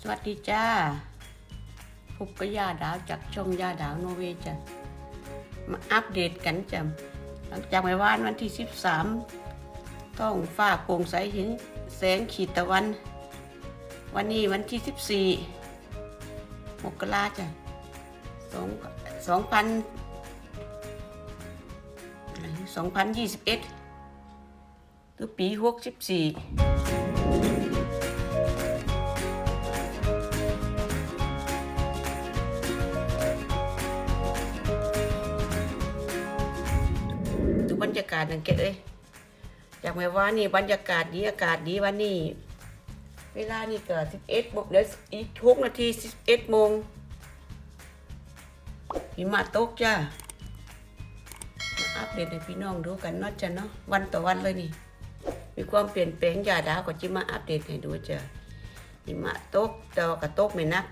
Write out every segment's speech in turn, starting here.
สวัสดีจ้าพบกับยาดาวจากช่องยาดาวโนเวจ้ะมาอัปเดตกันจ้ะหลังจากเมื่อวานวันที่ 13 ต้องฟ้าโปร่งใสเห็นแสงขีดตะวัน วันนี้วันที่ 14มกราจ้ะสองสองพันสองพันยี่สิบเอ็ดหรือปีหกสิบสี่าศนังเกตเอ้ยจากเมื่อวานี่บรรยากาศดีอากาศดีวันนี้เวลานี่เก็สิบเอ็ดโมงเดี๋ยวอีกหกนาทีสิบเอ็ดโมงหิมะตกจ้าอัปเดตให้พี่น้องดูกันเนาะจ้ะเนาะวันต่อวันเลยนี่ มีความเปลี่ยนแปลงยาดาวก็จิมาอัปเดตให้ดูจ้ะหิมะตกแต่ว่าก็ตกไม่นัก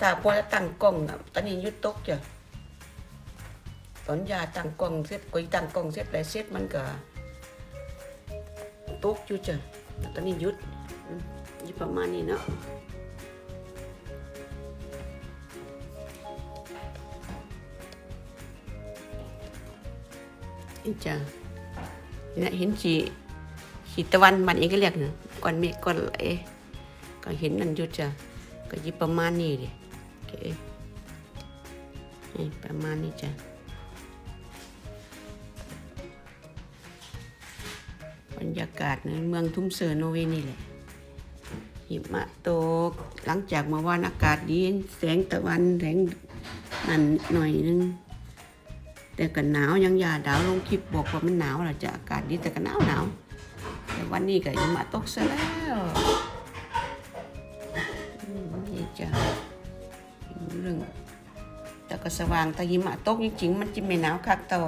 ถ้าพอจะตั้งกล้องอะตอนนี้ยุดตกจ้ะ ตอนยาตั้งกล้องเสร็จกุยตั้งกล้องเสร็จแล้วเสร็จมันก็ตกอยู่จ้ะแล้วตอนนี้หยุดอืมอยู่ประมาณนี้เนาะนี่จ้ะเนี่ยเห็นสีสีตะวันมันเองก็เรียกนะก้อนเมฆก้อนไหลก็เห็นนั่นอยู่จ้ะก็อยิบประมาณนี้ดิโอเคนี่ประมาณนี้จ้ะ รรยากาศในเมืองทุ่มเซอร์โนเวนี่แหละหิมะตกหลังจากเมื่อวานอากาศดีแสงตะวันแสงนั่นหน่อยนึงแต่ก็หนาวยังยาดาวลงคลิปบอกว่ามันหนาวแหละจะอากาศดีแต่ก็หนาวหนาวแต่วันนี้ก็หิมะตกซะแล้วนี่จ้ะเรื่องแต่ก็สว่างแต่หิมะตกจริงๆมันจะไม่หนาวคักต่อ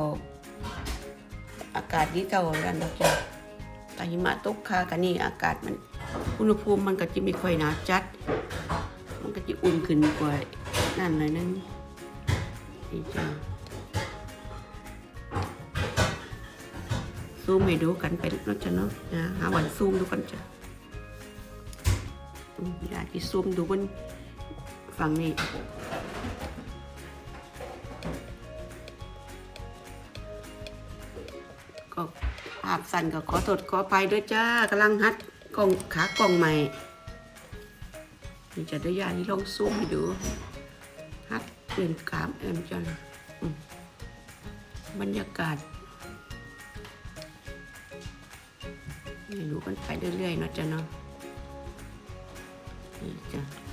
อากาศดีเท่ากันดอกจ้ะ แต่หิมะตกคากันนี่อากาศมันอุณหภูมิมันก็จะไม่ค่อยหนาวจัด มันก็จะอุ่นขึ้นกว่านั่นเลยนั่นนี่จ้าซูมให้ดูกันไปนะจ้ะเนาะนะหาวันซูมดูกันจ้ะอืมอยากจะซูมดูบนฝั่งนี้าพสั้นก็ขอโทษขออภัยด้วยจ้ากำลังฮัดกล้องขากล้องใหม่นี่จะได้ยาที่ลองซูมให้ดูฮัดเปลี่ยนขามเอ็มจันบรรยากาศให้ดูกันไปเรื่อยๆเนาะจ้ะเนาะนี่จ้ะ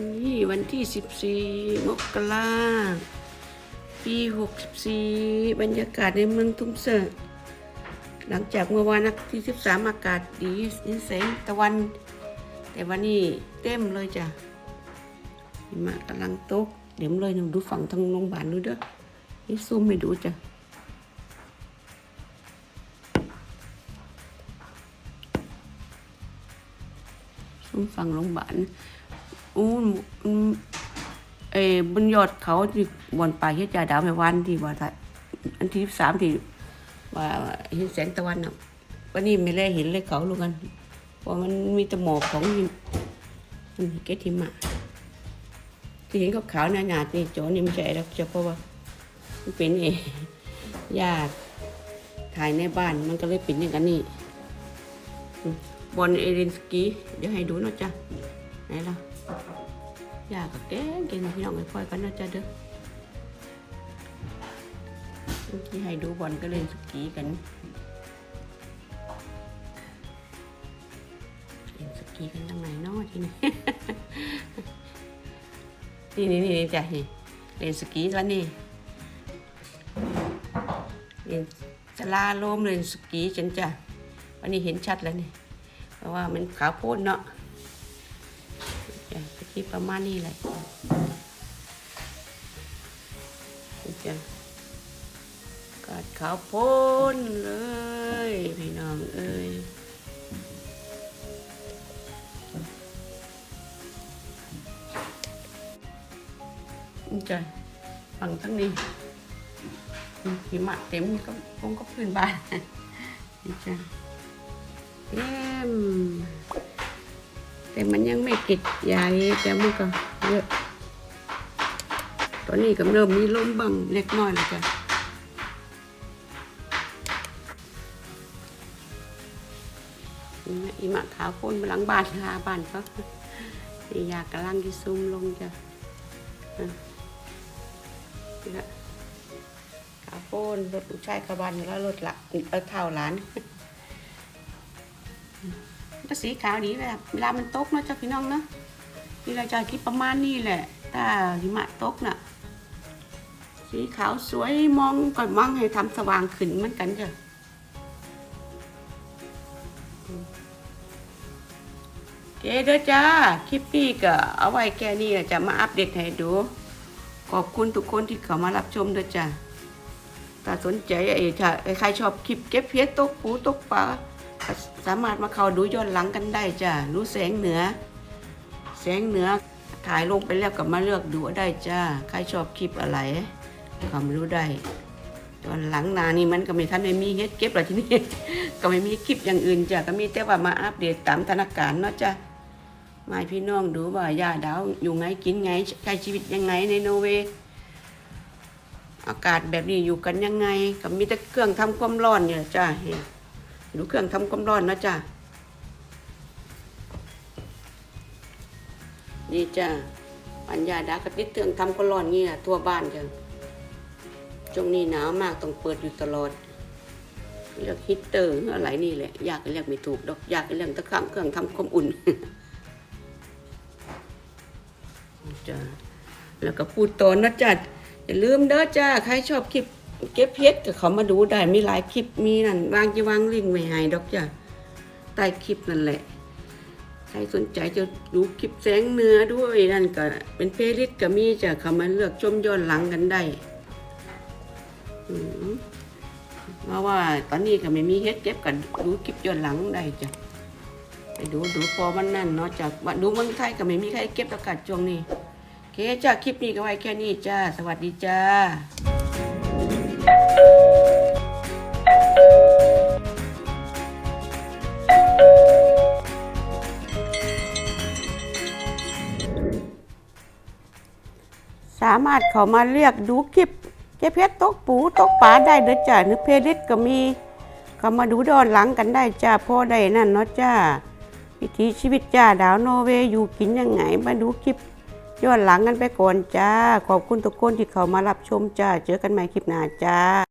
นี่วันที่ 14 มกราปี 64 บรรยากาศในเมืองทุ่งเสอหลังจากเมื่อวานที่ 13 อากาศดีนิแสงตะวัน แต่วันนี้เต็มเลยจ้ะหิมะกำลังตก เดี๋ยวเลยหนูดูฝั่งทางโรงพยาบาลดูเด้อนี่ซูมให้ดูจ้ะซูมฝั่งโรงพยาบาล อู้เออบนยอดเขาที่บนป่าเฮ็ดจ่าดาวไม่วันที่ว่าอันที่สามที่ว่าเห็นแสงตะวันอะวันนี้ไม่ได้เห็นเลยเขาลูกกันเพราะมันมีต่หมอกของมันเกตหิมะที่เห็นขาวๆหนาๆนี่โจนี่ไม่ใช่หรอกเฉพาะว่ามันเป็นเอญาติถ่ายในบ้านมันก็เลยเป็นอย่างนั้นนี่บอลเอรินสกีเดี๋ยวให้ดูนะจ้ะไหนล่ะ อยากกับแกงกินพี่น้องไปพลอยกันนะจ๊ะเด้อเมื่อกี้ให้ดูบอลก็เล่นสกีกันเล่นสกีกันทางไหนเนาะทีนี้นี่นี่นี่จ้ะนี่เล่นสกีแล้วนี่เล่นสลาโลมเล่นสกีฉันจ้ะวันนี้เห็นชัดแล้วนี่เพราะว่ามันขาวโพดเนาะ ที่ประมาณนี้แหละจ้ะกาดขาวโพ้นเลยพี่น้องเอ้ยจ้ะฝั่งทั้งนี้หิมะเต็มก็คงก็พื้นบ้านนี่จ้ะเยี่ยม แต่มันยังไม่กิดใหญ่แต่มันก็เยอะ ตอนนี้ก็เริ่มมีลมบังเล็กน้อยแล้วจ้ะอีหมะขาวโคนมาหลังบ้านลาบ้านเขานี่อยากกำลังที่ซุ่มลงจ้ะนี่ละขาวโคนรถลูกชายกระบันแล้วรถละเออเท่าหลาน ก็สีขาวดีแบบเวลามันตกเนอะเจ้าพี่น้องเนาะนี่เราจะคิดประมาณนี้แหละ ถ้าหิมะตกน่ะ สีขาวสวยมองก่อนมองให้ทำสว่างขึ้นเหมือนกันจ้ะโอเคเด้อจ้า คลิปนี้ก็เอาไว้แค่นี้จะมาอัปเดตให้ดู ขอบคุณทุกคนที่เข้ามารับชมด้วยจ้ะถ้าสนใจไอ้ถ้าใครชอบคลิปเก็บเพชรตกปูตกปลา สามารถมาเข้าดูย้อนหลังกันได้จ้ะรู้แสงเหนือ แสงเหนือถ่ายลงไปแล้วก็มาเลือกดูได้จ้าใครชอบคลิปอะไรก็มารู้ได้ตอนหลังนานี่มันก็ไม่ทันได้มีเฮ็ดเก็บหรอกที่นี้ก็ไม่มีคลิปอย่างอื่นจ้ะก็มีแต่ว่ามาอัปเดตตามสถานการเนาะจ้ะมาพี่น้องดูว่าย่าดาวอยู่ไงกินไงใช้ชีวิตยังไงในโนเวย์อากาศแบบนี้อยู่กันยังไงก็มีแต่เครื่องทำความร้อนเนี่ยจ้ะเห็น ดูเครื่องทำความร้อนนะจ้ะนี่จ้าปัญญาดากระติดเตืองทำก็ร้อนงี้นะทั่วบ้านจ้ะช่วงนี้หนาวมากต้องเปิดอยู่ตลอดเรียกฮิตเตอร์อะไรนี่แหละอยากเรียกไม่ถูกดอกอยากเรียกตะข้ามเครื่องทำความอุ่นจ้าแล้วก็พูดตอนนะจ้ะอย่าลืมเด้อจ้าใครชอบคลิป เก็บเพชรก็เขามาดูได้มีหลายคลิปมีนั่นวางจะวางลิงก์ไว้ให้ดอกจ้ะใต้คลิปนั่นแหละ ใครสนใจจะดูคลิปแสงเนื้อด้วยนั่นก็เป็นเพลย์ลิสต์ก็มีจะเขามาเลือกชมย้อนหลังกันได้เพราะว่าตอนนี้ก็ไม่มีเฮ็ดเก็บกันดูคลิปย้อนหลังได้จ้ะไปดูดูพอมันนั่นเนาะจากว่าดูเมืองไทยก็ไม่มีใครเก็บประกาศช่วงนี้โอเคจ้าคลิปนี้ก็ไว้แค่นี้จ้า สวัสดีจ้าารถเขามาเรียกดูคลิปเกเพชรตกปูตกปลาได้เด้อจ้านึกเพลิดก็มี เขามาดูดอนหลังกันได้จ้าพ่อได้นั่นเนาะจ้าวิถีชีวิตจ้าดาวโนอเวย์อยู่กินยังไงมาดูคลิปย้อนหลังกันไปก่อนจ้า ขอบคุณทุกคนที่เขามารับชมจ้า เจอกันใหม่คลิปหน้าจ้า